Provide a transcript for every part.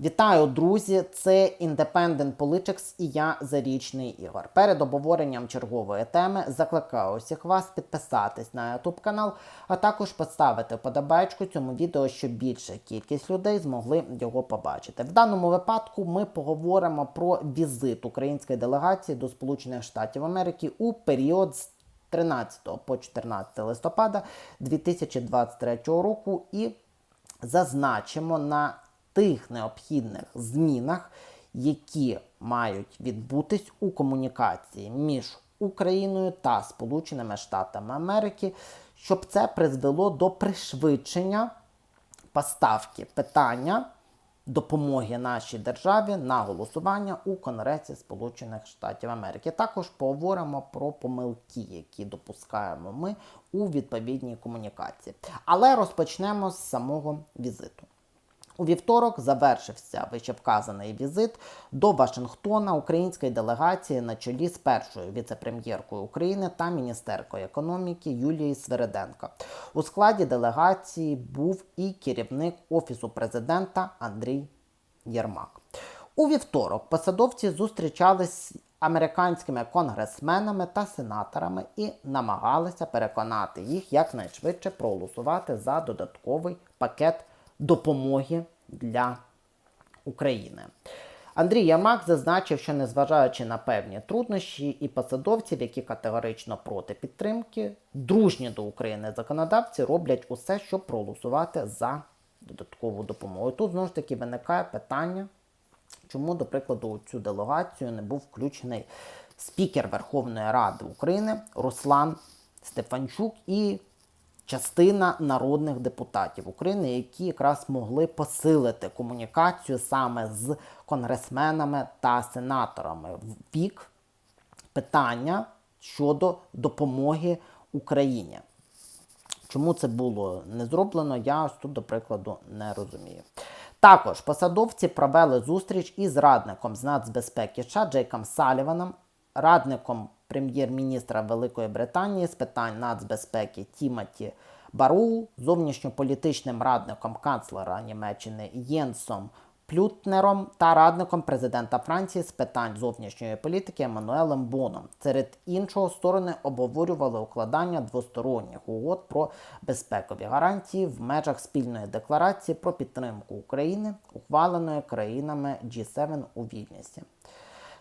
Вітаю, друзі! Це Independent Politics і я Зарічний Ігор. Перед обговоренням чергової теми закликаю усіх вас підписатись на YouTube канал, а також поставити подобайку цьому відео, щоб більша кількість людей змогли його побачити. В даному випадку ми поговоримо про візит української делегації до Сполучених Штатів Америки у період з 13 по 14 листопада 2023 року і зазначимо на тих необхідних змінах, які мають відбутись у комунікації між Україною та Сполученими Штатами Америки, щоб це призвело до пришвидшення поставки питання допомоги нашій державі на голосування у Конгресі Сполучених Штатів Америки. Також поговоримо про помилки, які допускаємо ми у відповідній комунікації. Але розпочнемо з самого візиту. У вівторок завершився вищевказаний візит до Вашингтона української делегації на чолі з першою віце-прем'єркою України та міністеркою економіки Юлією Свереденко. У складі делегації був і керівник офісу президента Андрій Єрмак. У вівторок посадовці зустрічались американськими конгресменами та сенаторами і намагалися переконати їх якнайшвидше проголосувати за додатковий пакет допомоги для України. Андрій Ямак зазначив, що незважаючи на певні труднощі і посадовців, які категорично проти підтримки, дружні до України законодавці роблять усе, щоб проголосувати за додаткову допомогу. Тут знову ж таки виникає питання, чому, до прикладу, у цю делегацію не був включений спікер Верховної Ради України Руслан Стефанчук і частина народних депутатів України, які якраз могли посилити комунікацію саме з конгресменами та сенаторами в бік питання щодо допомоги Україні. Чому це було не зроблено, я ось тут, до прикладу, не розумію. Також посадовці провели зустріч із радником з нацбезпеки США Джейком Саліваном, радником прем'єр-міністра Великої Британії з питань нацбезпеки Тімоті Бару, зовнішньополітичним радником канцлера Німеччини Єнсом Плютнером та радником президента Франції з питань зовнішньої політики Еммануелем Боном. Серед іншого сторони обговорювали укладання двосторонніх угод про безпекові гарантії в межах спільної декларації про підтримку України, ухваленої країнами G7 у Вільнюсі.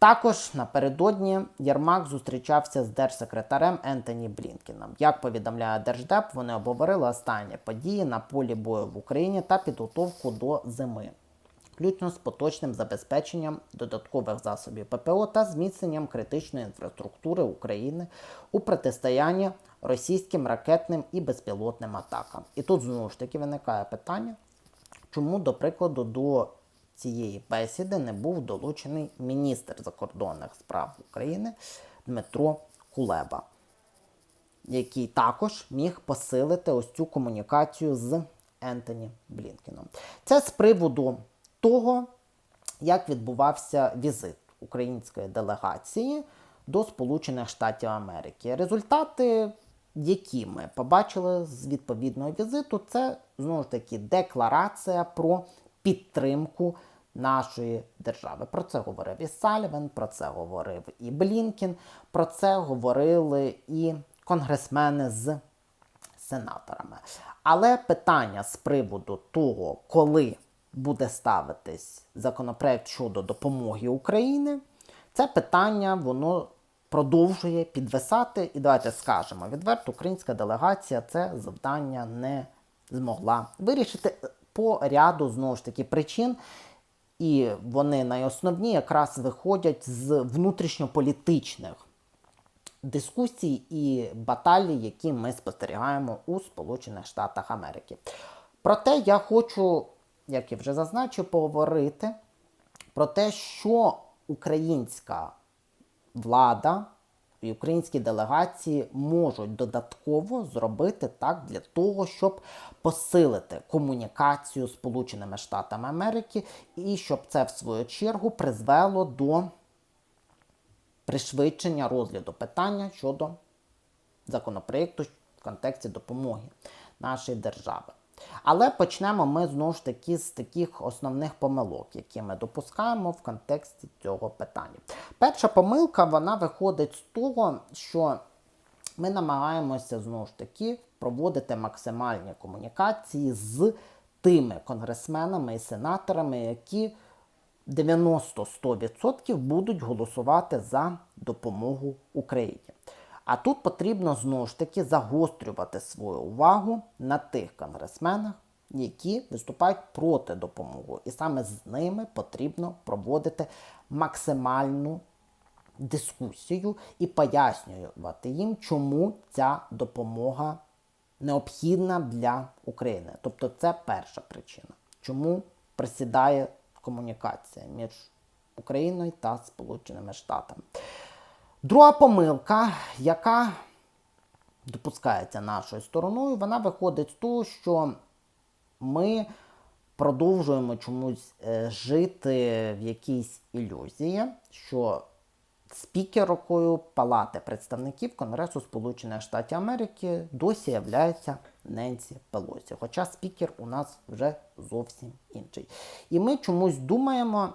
Також напередодні Єрмак зустрічався з держсекретарем Ентоні Блінкіном. Як повідомляє Держдеп, вони обговорили останні події на полі бою в Україні та підготовку до зими, включно з поточним забезпеченням додаткових засобів ППО та зміцненням критичної інфраструктури України у протистоянні російським ракетним і безпілотним атакам. І тут знову ж таки виникає питання, чому, до прикладу, до цієї бесіди не був долучений міністр закордонних справ України Дмитро Кулеба, який також міг посилити ось цю комунікацію з Ентоні Блінкіном. Це з приводу того, як відбувався візит української делегації до Сполучених Штатів Америки. Результати, які ми побачили з відповідного візиту, це знову ж таки декларація про підтримку нашої держави. Про це говорив і Саліван, про це говорив і Блінкін, про це говорили і конгресмени з сенаторами. Але питання з приводу того, коли буде ставитись законопроект щодо допомоги Україні, це питання воно продовжує підвисати. І давайте скажемо відверто, українська делегація це завдання не змогла вирішити по ряду знову ж таки причин. І вони найосновні якраз виходять з внутрішньополітичних дискусій і баталій, які ми спостерігаємо у Сполучених Штатах Америки. Проте я хочу, як я вже зазначив, поговорити про те, що українська влада і українські делегації можуть додатково зробити так для того, щоб посилити комунікацію з Сполученими Штатами Америки, і щоб це в свою чергу призвело до пришвидшення розгляду питання щодо законопроєкту в контексті допомоги нашої держави. Але почнемо ми знову ж таки з таких основних помилок, які ми допускаємо в контексті цього питання. Перша помилка вона виходить з того, що ми намагаємося знову ж таки проводити максимальні комунікації з тими конгресменами і сенаторами, які 90-100% будуть голосувати за допомогу Україні. А тут потрібно знову ж таки загострювати свою увагу на тих конгресменах, які виступають проти допомоги. І саме з ними потрібно проводити максимальну дискусію і пояснювати їм, чому ця допомога необхідна для України. Тобто це перша причина, чому присідає комунікація між Україною та Сполученими Штатами. Друга помилка, яка допускається нашою стороною, вона виходить з того, що ми продовжуємо чомусь е, жити в якійсь ілюзії, що спікеркою Палати представників Конгресу Сполучених Штатів Америки досі являється Ненсі Пелосі. Хоча спікер у нас вже зовсім інший. І ми чомусь думаємо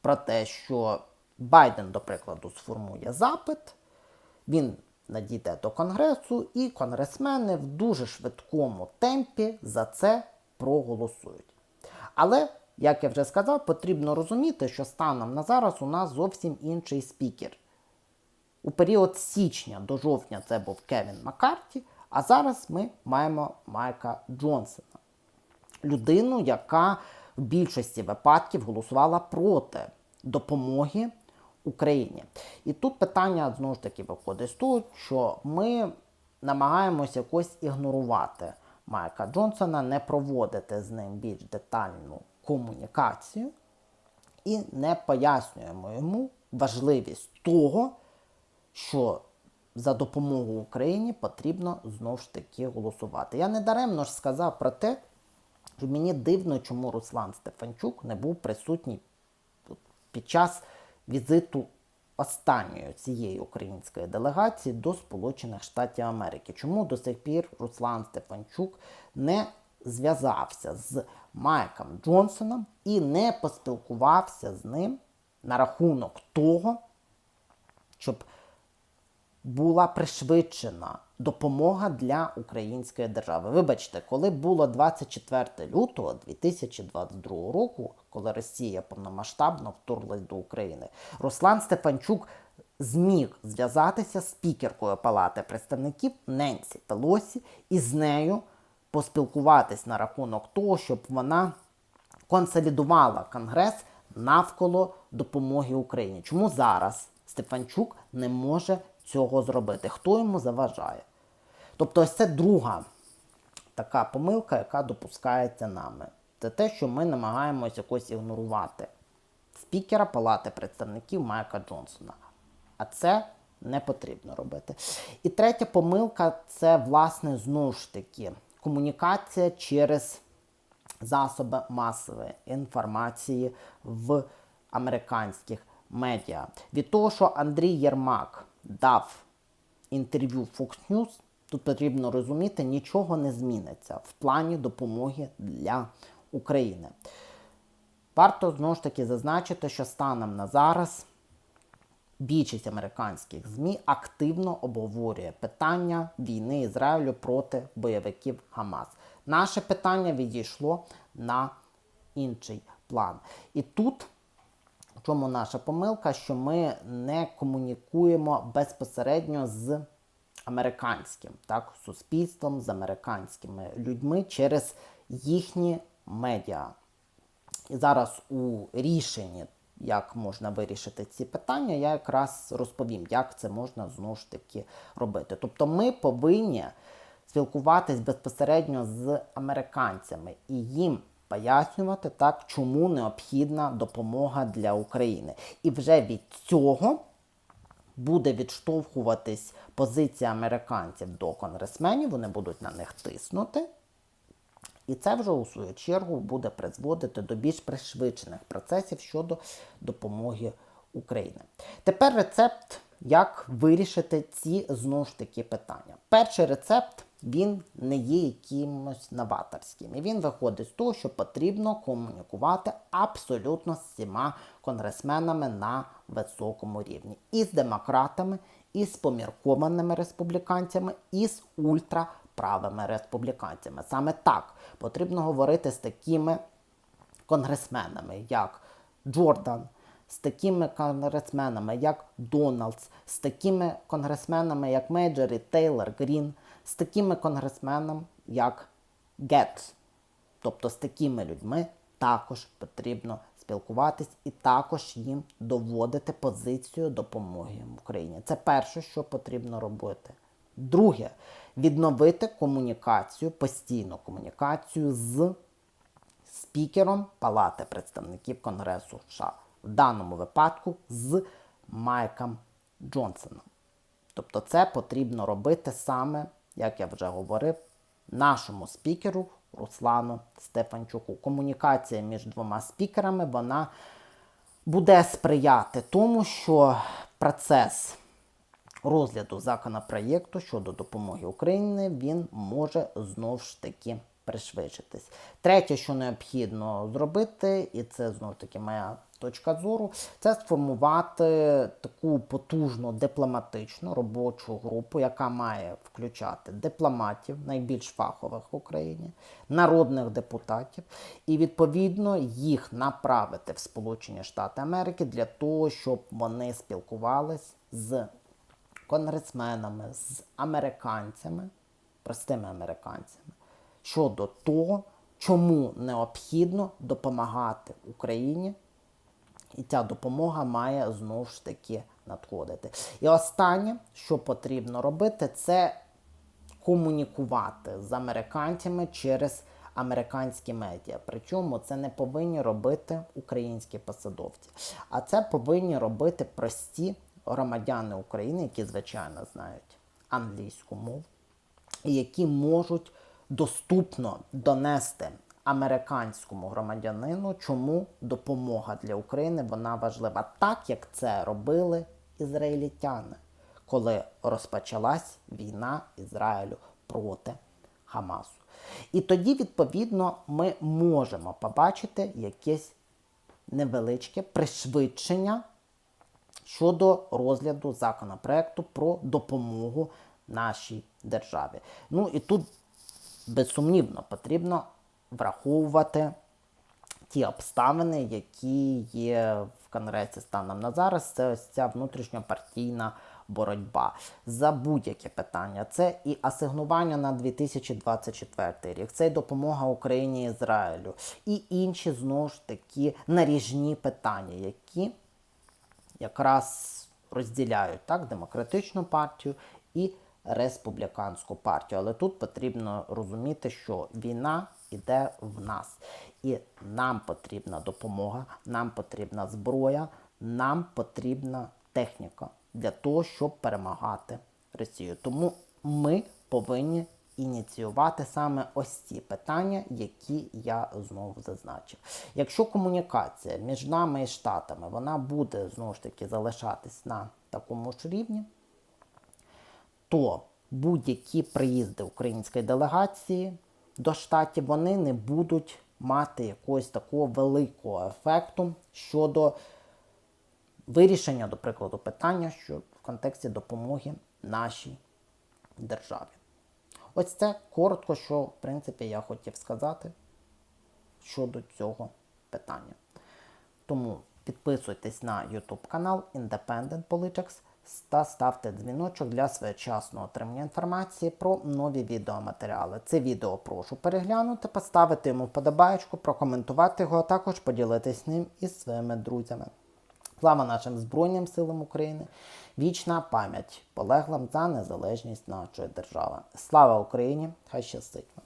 про те, що Байден, до прикладу, сформує запит, він надійде до Конгресу, і конгресмени в дуже швидкому темпі за це проголосують. Але, як я вже сказав, потрібно розуміти, що станом на зараз у нас зовсім інший спікер. У період січня до жовтня це був Кевін Маккарті, а зараз ми маємо Майка Джонсона. Людину, яка в більшості випадків голосувала проти допомоги Україні. І тут питання знову ж таки виходить з того, що ми намагаємося якось ігнорувати Майка Джонсона, не проводити з ним більш детальну комунікацію і не пояснюємо йому важливість того, що за допомогу Україні потрібно знову ж таки голосувати. Я не даремно ж сказав про те, що мені дивно, чому Руслан Стефанчук не був присутній під час візиту останньої цієї української делегації до Сполучених Штатів Америки. Чому до сих пір Руслан Стефанчук не зв'язався з Майком Джонсоном і не поспілкувався з ним на рахунок того, щоб була пришвидшена допомога для української держави. Вибачте, коли було 24 лютого 2022 року, коли Росія повномасштабно вторглась до України, Руслан Стефанчук зміг зв'язатися з спікеркою Палати представників Ненсі Пелосі і з нею поспілкуватись на рахунок того, щоб вона консолідувала Конгрес навколо допомоги Україні. Чому зараз Стефанчук не може цього зробити? Хто йому заважає? Тобто, ось це друга така помилка, яка допускається нами. Це те, що ми намагаємось якось ігнорувати спікера Палати представників Майка Джонсона. А це не потрібно робити. І третя помилка це, власне, знову ж таки комунікація через засоби масової інформації в американських медіа. Від того, що Андрій Єрмак дав інтерв'ю Fox News, тут потрібно розуміти, нічого не зміниться в плані допомоги для України. Варто знову ж таки зазначити, що станом на зараз більшість американських ЗМІ активно обговорює питання війни Ізраїлю проти бойовиків Хамас. Наше питання відійшло на інший план. І тут чому наша помилка, що ми не комунікуємо безпосередньо з американським так, суспільством, з американськими людьми через їхні медіа. І зараз у рішенні, як можна вирішити ці питання, я якраз розповім, як це можна знову ж таки робити. Тобто ми повинні спілкуватись безпосередньо з американцями і їм пояснювати так, чому необхідна допомога для України. І вже від цього буде відштовхуватись позиція американців до конгресменів, вони будуть на них тиснути. І це вже у свою чергу буде призводити до більш пришвидшених процесів щодо допомоги України. Тепер рецепт, як вирішити ці знову ж таки питання. Перший рецепт, він не є якимось новаторським. І він виходить з того, що потрібно комунікувати абсолютно з всіма конгресменами на високому рівні. І з демократами, і з поміркованими республіканцями, і з ультраправими республіканцями. Саме так потрібно говорити з такими конгресменами, як Джордан, з такими конгресменами, як Дональдс, з такими конгресменами, як Мейджор і Тейлор Грін, з такими конгресменами, як Гетц. Тобто з такими людьми також потрібно спілкуватись і також їм доводити позицію допомоги Україні. Це перше, що потрібно робити. Друге, відновити комунікацію, постійну комунікацію з спікером Палати представників Конгресу США, в даному випадку з Майком Джонсоном. Тобто це потрібно робити саме, як я вже говорив, нашому спікеру Руслану Стефанчуку. Комунікація між двома спікерами вона буде сприяти тому, що процес розгляду законопроєкту щодо допомоги Україні він може знову ж таки пришвидшитись. Третє, що необхідно зробити, і це знову ж таки моя точка зору, це сформувати таку потужну дипломатичну робочу групу, яка має включати дипломатів, найбільш фахових в Україні, народних депутатів, і відповідно їх направити в Сполучені Штати Америки для того, щоб вони спілкувались з конгресменами, з американцями, простими американцями, щодо того, чому необхідно допомагати Україні, і ця допомога має знову ж таки надходити. І останнє, що потрібно робити, це комунікувати з американцями через американські медіа. Причому це не повинні робити українські посадовці, а це повинні робити прості громадяни України, які звичайно знають англійську мову, і які можуть доступно донести американському громадянину, чому допомога для України вона важлива, так як це робили ізраїльтяни, коли розпочалась війна Ізраїлю проти Хамасу. І тоді, відповідно, ми можемо побачити якесь невеличке пришвидшення щодо розгляду законопроекту про допомогу нашій державі. Ну і тут безсумнівно потрібно враховувати ті обставини, які є в Конгресі станом на зараз. Це ось ця внутрішньопартійна боротьба за будь-яке питання. Це і асигнування на 2024 рік, це і допомога Україні і Ізраїлю, і інші знову ж таки наріжні питання, які якраз розділяють так, демократичну партію і республіканську партію. Але тут потрібно розуміти, що війна йде в нас. І нам потрібна допомога, нам потрібна зброя, нам потрібна техніка для того, щоб перемагати Росію. Тому ми повинні ініціювати саме ось ці питання, які я знову зазначив. Якщо комунікація між нами і штатами вона буде знову ж таки залишатись на такому ж рівні, то будь-які приїзди української делегації до штатів вони не будуть мати якогось такого великого ефекту щодо вирішення, до прикладу, питання що в контексті допомоги нашій державі. Ось це коротко, що в принципі я хотів сказати щодо цього питання. Тому підписуйтесь на YouTube канал Independent Politics та ставте дзвіночок для своєчасного отримання інформації про нові відеоматеріали. Це відео прошу переглянути, поставити йому вподобаєчку, прокоментувати його, а також поділитись ним із своїми друзями. Слава нашим Збройним силам України! Вічна пам'ять полеглим за незалежність нашої держави. Слава Україні! Хай щастить!